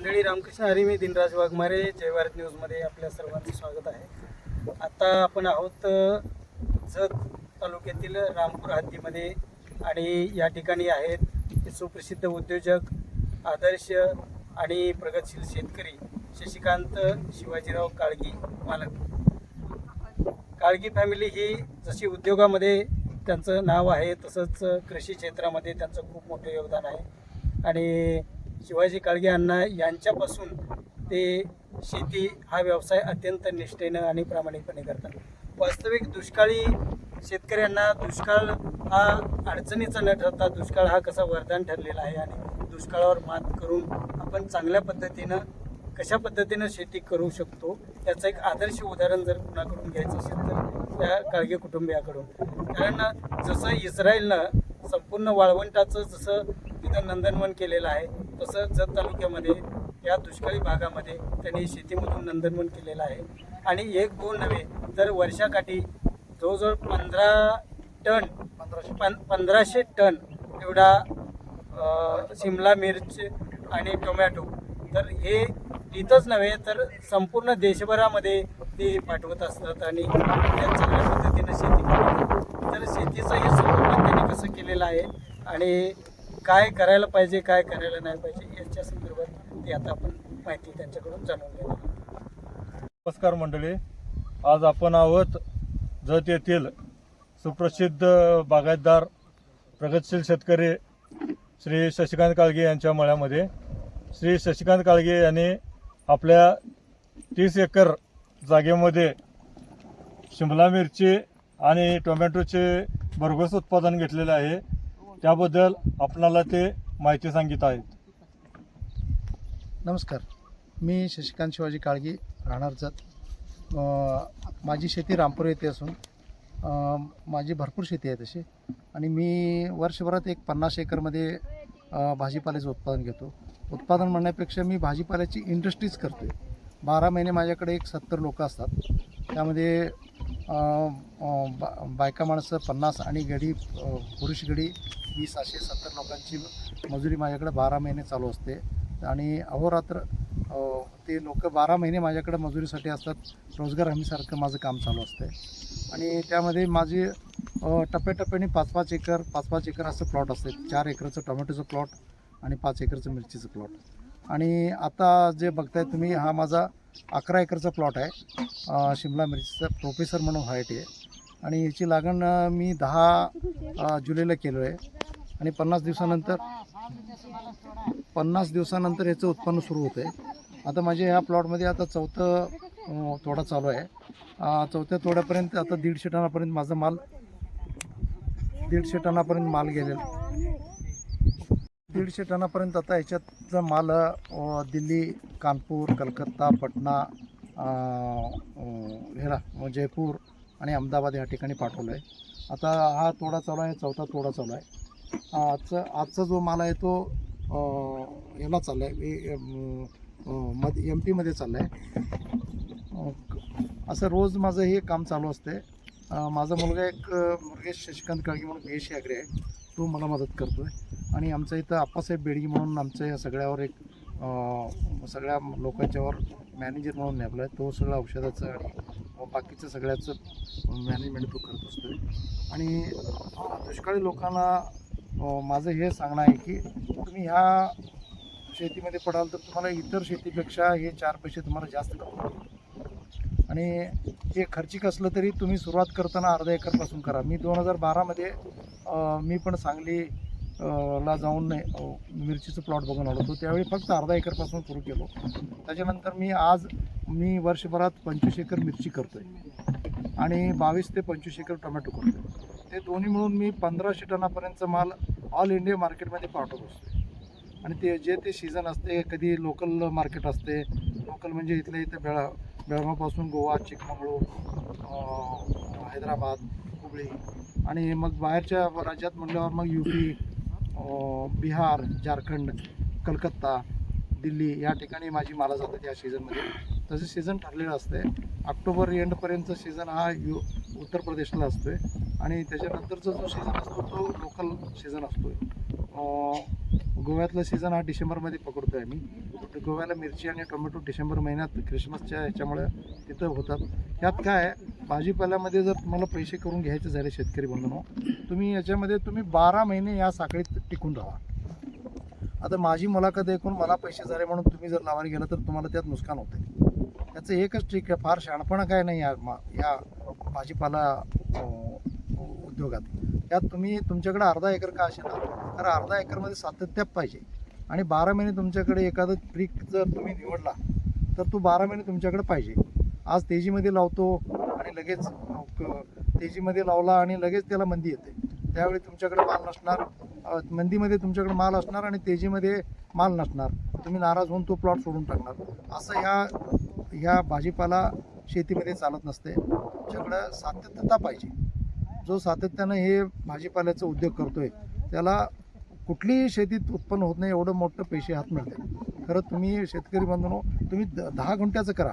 मंडळी रामकृष्ण हरी मी दिनराज वाघमारे जय भारत न्यूजमध्ये आपल्या सर्वांचं स्वागत आहे. आता आपण आहोत जत तालुक्यातील रामपूर हद्दीमध्ये आणि या ठिकाणी आहेत सुप्रसिद्ध उद्योजक आदर्श आणि प्रगतशील शेतकरी शशिकांत शिवाजीराव काळगी मालक. काळगी फॅमिली ही जशी उद्योगामध्ये त्यांचं नाव आहे तसंच कृषी क्षेत्रामध्ये त्यांचं खूप मोठं योगदान आहे. आणि शिवाजी काळगे अण्णा यांच्यापासून ते शेती हा व्यवसाय अत्यंत निष्ठेनं आणि प्रामाणिकपणे करतात. वास्तविक दुष्काळी शेतकऱ्यांना दुष्काळ हा अडचणीचा न ठरता दुष्काळ हा कसा वरदान ठरलेला आहे आणि दुष्काळावर मात करून आपण चांगल्या पद्धतीनं कशा पद्धतीनं शेती करू शकतो याचं एक आदर्श उदाहरण जर कुणाकडून घ्यायचं असेल तर त्या काळगे कुटुंबियाकडून. कारण जसं इस्रायलनं संपूर्ण वाळवंटाचं जसं तिथं नंदनवन केलेलं आहे तसं जत तालुक्यामध्ये या दुष्काळी भागामध्ये त्यांनी शेतीमधून नंदनवन केलेलं आहे. आणि एक दोन नव्हे तर वर्षाकाठी जवळजवळ पंधरा टन पं पंधराशे टन एवढा शिमला मिरच आणि टोमॅटो. तर हे इथंच नव्हे तर संपूर्ण देशभरामध्ये ते पाठवत असतात आणि त्या चांगल्या पद्धतीनं शेती करतात. तर शेतीचं हे संवर्धन त्यांनी कसं केलेलं आहे आणि काय करायला पाहिजे काय करायला नाही पाहिजे याच्या संदर्भात ते आता आपण माहिती त्यांच्याकडून जाणून घेणार नमस्कार मंडळी. आज आपण आहोत जत येथील सुप्रसिद्ध बागायतदार प्रगतशील शेतकरी श्री शशिकांत काळगे यांच्या मळ्यामध्ये. श्री शशिकांत काळगे यांनी आपल्या तीस एकर जागेमध्ये शिमला मिरची आणि टोमॅटोचे भरघोस उत्पादन घेतलेले आहे. त्याबद्दल आपणाला ते माहिती सांगित आहेत. नमस्कार. मी शशिकांत शिवाजी काळगी राहणार जात. माझी शेती रामपूर येथे असून माझी भरपूर शेती आहे तशी. आणि मी वर्षभरात एक पन्नास एकरमध्ये भाजीपाल्याचं उत्पादन घेतो. उत्पादन म्हणण्यापेक्षा मी भाजीपाल्याची इंडस्ट्रीज करतो आहे बारा महिने माझ्याकडे एक सत्तर लोकं असतात. त्यामध्ये बा बायका माणसं पन्नास आणि गडी पुरुष गडी वीस असे सत्तर लोकांची मजुरी माझ्याकडे बारा महिने चालू असते. आणि अहोरात्र ते लोक बारा महिने माझ्याकडे मजुरीसाठी असतात. रोजगार हमीसारखं माझं काम चालू असतं. आणि त्यामध्ये माझी टप्प्याटप्प्याने पाच पाच एकर पाच पाच एकर असं प्लॉट असते. चार एकरचं टोमॅटोचं प्लॉट आणि पाच एकरचं मिरचीचं प्लॉट. आणि आता जे बघताय तुम्ही हा माझा अकरा एकरचा प्लॉट आहे. शिमला मिरचीचा प्रोफेसर म्हणून व्हायटी आहे. आणि याची लागण मी दहा जुलैला केलो आहे आणि पन्नास दिवसानंतर पन्नास दिवसानंतर याचं उत्पन्न सुरू होतं आहे आता माझ्या ह्या प्लॉटमध्ये आता चौथं तोडा चालू आहे. चौथ्या तोड्यापर्यंत आता दीडशे टनापर्यंत माझा माल दीडशे टनापर्यंत माल गेलेला. दीडशे टनापर्यंत आता याच्यात याच्यातचा माल दिल्ली कानपूर कलकत्ता पटना हेरा जयपूर आणि अहमदाबाद ह्या ठिकाणी पाठवला आहे आता हा तोडा चालू आहे चौथा तोडा चालू आहे. आजचा आजचा जो माल आहे तो याला चालला आहे मध एम पीमध्ये चालला आहे असं रोज माझं हे काम चालू असते माझा मुलगा एक अं, शशिकांत काळगी म्हणून बी एस आहे. तो मला मदत करतो आहे आणि आमचं इथं आप्पासाहेब बेडगी म्हणून आमचं या सगळ्यावर एक सगळ्या लोकांच्यावर मॅनेजर म्हणून नेमला आहे. तो सगळं औषधाचं आणि बाकीचं सगळ्याचं मॅनेजमेंट तो करत असतो आणि दुष्काळी लोकांना माझं हे सांगणं आहे की तुम्ही ह्या शेतीमध्ये पडाल तर तुम्हाला इतर शेतीपेक्षा हे चार पैसे तुम्हाला जास्त कमवतील. आणि हे खर्चिक असलं तरी तुम्ही सुरुवात करताना अर्धा एकरपासून करा. मी दोन हजार बारामध्ये मी पण सांगली ला जाऊन मिरचीचं प्लॉट बघून आलो होतो. त्यावेळी फक्त अर्धा एकरपासून सुरू केलो. त्याच्यानंतर मी आज मी वर्षभरात पंचवीस एकर मिरची करतो आहे आणि बावीस ते पंचवीस एकर टोमॅटो करतो ते दोन्ही मिळून मी पंधराशे टनापर्यंतचा माल ऑल इंडिया मार्केटमध्ये पाठवत असतो आणि ते जे ते सीझन असते कधी लोकल मार्केट असते लोकल म्हणजे इथल्या इथं बेळा बेळगावपासून गोवा चिकमंगळूर हैदराबाद हुबळी. आणि मग बाहेरच्या राज्यात म्हटल्यावर मग यू पी बिहार झारखंड कलकत्ता दिल्ली या ठिकाणी माझी माला जातात या सीझनमध्ये तसं सीझन ठरलेलं असते ऑक्टोबर एंडपर्यंतचा सीझन हा यू उत्तर प्रदेशला असतो आहे आणि त्याच्यानंतरचा जो सीझन असतो तो लोकल सीझन असतो आहे गोव्यातला सीझन हा डिसेंबरमध्ये आहे आम्ही. तर गोव्याला मिरची आणि टोमॅटो डिसेंबर महिन्यात ख्रिसमसच्या ह्याच्यामुळे तिथं होतात. ह्यात काय आहे भाजीपाल्यामध्ये जर तुम्हाला पैसे करून घ्यायचे झाले शेतकरी बंधनो तुम्ही याच्यामध्ये तुम्ही बारा महिने या साखळीत टिकून राहा. आता माझी मुलाखत ऐकून मला पैसे झाले म्हणून तुम्ही जर लावायला गेलं तर तुम्हाला त्यात नुकसान होते. त्याचं एकच ट्रिक आहे फार शहाणपणा काय नाही या मा या भाजीपाला उद्योगात. यात तुम्ही तुमच्याकडे अर्धा एकर का असेल तर अर्धा एकरमध्ये सातत्य पाहिजे. आणि बारा महिने तुमच्याकडे एखादं ट्रिक जर तुम्ही निवडला तर तो बारा महिने तुमच्याकडे पाहिजे. आज तेजीमध्ये लावतो आणि लगेच क- तेजीमध्ये लावला आणि लगेच त्याला मंदी येते. त्यावेळी तुमच्याकडे माल नसणार. मंदीमध्ये तुमच्याकडे माल असणार आणि तेजीमध्ये माल नसणार. तुम्ही नाराज होऊन तो प्लॉट सोडून टाकणार. असं ह्या ह्या भाजीपाला शेतीमध्ये चालत नसते. तुमच्याकडं सातत्यता पाहिजे. जो सातत्यानं हे भाजीपाल्याचा उद्योग करतोय त्याला कुठलीही शेतीत उत्पन्न होत नाही एवढं मोठं पैसे हात मिळते खरं तुम्ही शेतकरी बंधनो तुम्ही द- दहा गुंट्याचं करा.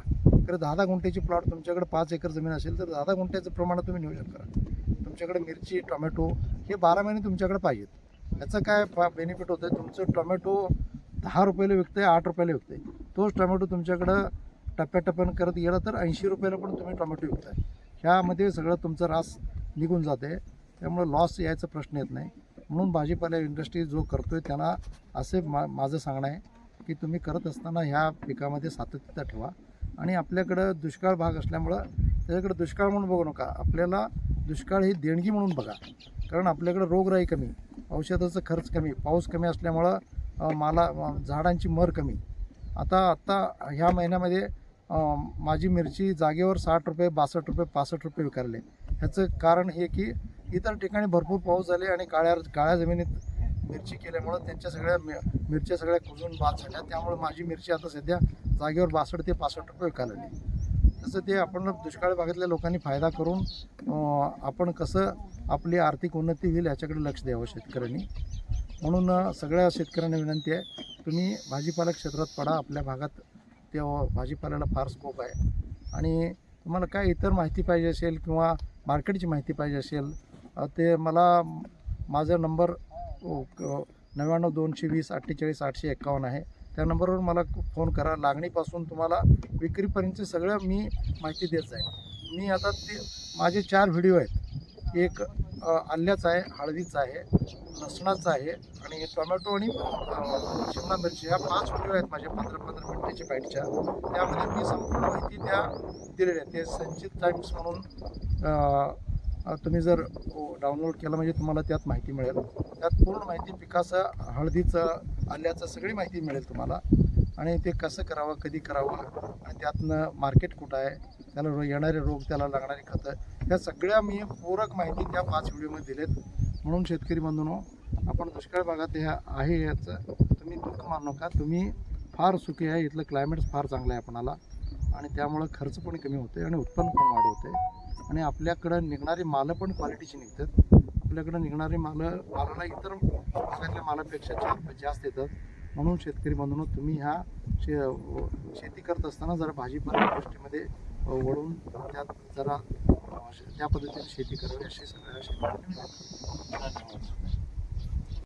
खरं दहा दहा गुंठ्याची प्लॉट तुमच्याकडे पाच एकर जमीन असेल तर दहा दहा गुंठ्याचं प्रमाण तुम्ही नियोजन करा तुमच्याकडे मिरची टोमॅटो हे बारा महिने तुमच्याकडे पाहिजेत. याचं काय बेनिफिट होतं तुमचं टोमॅटो दहा रुपयाला विकतंय आठ रुपयाला विकतंय. तोच टोमॅटो तुमच्याकडं टप्प्याटप्प्यानं करत गेला तर ऐंशी रुपयाला पण तुम्ही टोमॅटो विकताय. ह्यामध्ये सगळं तुमचं रास निघून जाते त्यामुळे लॉस यायचा प्रश्न येत नाही. म्हणून भाजीपाला इंडस्ट्री जो करतो आहे त्यांना असे मा माझं सांगणं आहे की तुम्ही करत असताना ह्या पिकामध्ये सातत्यता ठेवा. आणि आपल्याकडं दुष्काळ भाग असल्यामुळं त्याच्याकडे दुष्काळ म्हणून बघू नका. आपल्याला दुष्काळ ही देणगी म्हणून बघा. कारण आपल्याकडं रोगराई कमी औषधाचा खर्च कमी पाऊस कमी असल्यामुळं माला झाडांची मर कमी. आता आत्ता ह्या महिन्यामध्ये माझी मिरची जागेवर साठ रुपये बासष्ट रुपये पासष्ट रुपये विकारले ह्याचं कारण हे की इतर ठिकाणी भरपूर पाऊस झाले आणि काळ्या काळ्या जमिनीत मिरची केल्यामुळं त्यांच्या सगळ्या मि मिरच्या सगळ्या कुजून बाद झाल्या. त्यामुळे माझी मिरची आता सध्या जागेवर बासष्ट ते पासष्ट रुपये विकायला लागली. तसं ते आपण दुष्काळ भागातल्या लोकांनी फायदा करून आपण कसं आपली आर्थिक उन्नती होईल याच्याकडे लक्ष द्यावं शेतकऱ्यांनी. म्हणून सगळ्या शेतकऱ्यांना विनंती आहे तुम्ही भाजीपाला क्षेत्रात पडा आपल्या भागात ते भाजीपाल्याला फार स्कोप आहे. आणि तुम्हाला काय इतर माहिती पाहिजे असेल किंवा मार्केटची माहिती पाहिजे असेल ते मला माझा नंबर क- नव्याण्णव दोनशे वीस अठ्ठेचाळीस आठशे एकावन्न आहे. त्या नंबरवर मला फोन करा. लागणीपासून तुम्हाला विक्रीपर्यंत सगळं मी माहिती देत जाईल मी आता ते माझे चार व्हिडिओ आहेत. एक आल्याचा आहे हळदीचा आहे लसणाचा आहे आणि टोमॅटो आणि शिमला मिरची ह्या पाच व्हिडिओ आहेत माझ्या पंधरा पंधरा मिनिटाच्या बाईटच्या. त्यामध्ये मी संपूर्ण माहिती त्या दिलेल्या आहेत. ते संचित टाईम्स म्हणून तुम्ही जर डाउनलोड केलं म्हणजे तुम्हाला त्यात माहिती मिळेल. त्यात पूर्ण माहिती पिकाचं हळदीचं आल्याचं सगळी माहिती मिळेल तुम्हाला. आणि ते कसं करावं कधी करावं आणि त्यातनं मार्केट कुठं आहे त्याला रो- येणारे रोग त्याला लागणारी खतं या सगळ्या मी पूरक माहिती त्या पाच व्हिडिओमध्ये दिलेत. म्हणून शेतकरी बंधूनो आपण दुष्काळ भागात ह्या आहे याचं तुम्ही दुःख मानू नका. तुम्ही फार सुखी आहे इथलं क्लायमेट फार चांगलं आहे आपणाला. आणि त्यामुळं खर्च पण कमी होते आणि उत्पन्न पण वाढवते आणि आपल्याकडं निघणारी मालं पण क्वालिटीची निघतात. आपल्याकडं निघणारी मालं मालाला इतर भागातल्या मालापेक्षा चार रुपये जास्त येतात. म्हणून शेतकरी बंधून तुम्ही ह्या शे शेती करत असताना जरा भाजीपाला गोष्टीमध्ये वळून त्यात जरा त्या पद्धतीने शेती करावी अशी सगळ्या शेतकऱ्यांनी धन्यवाद.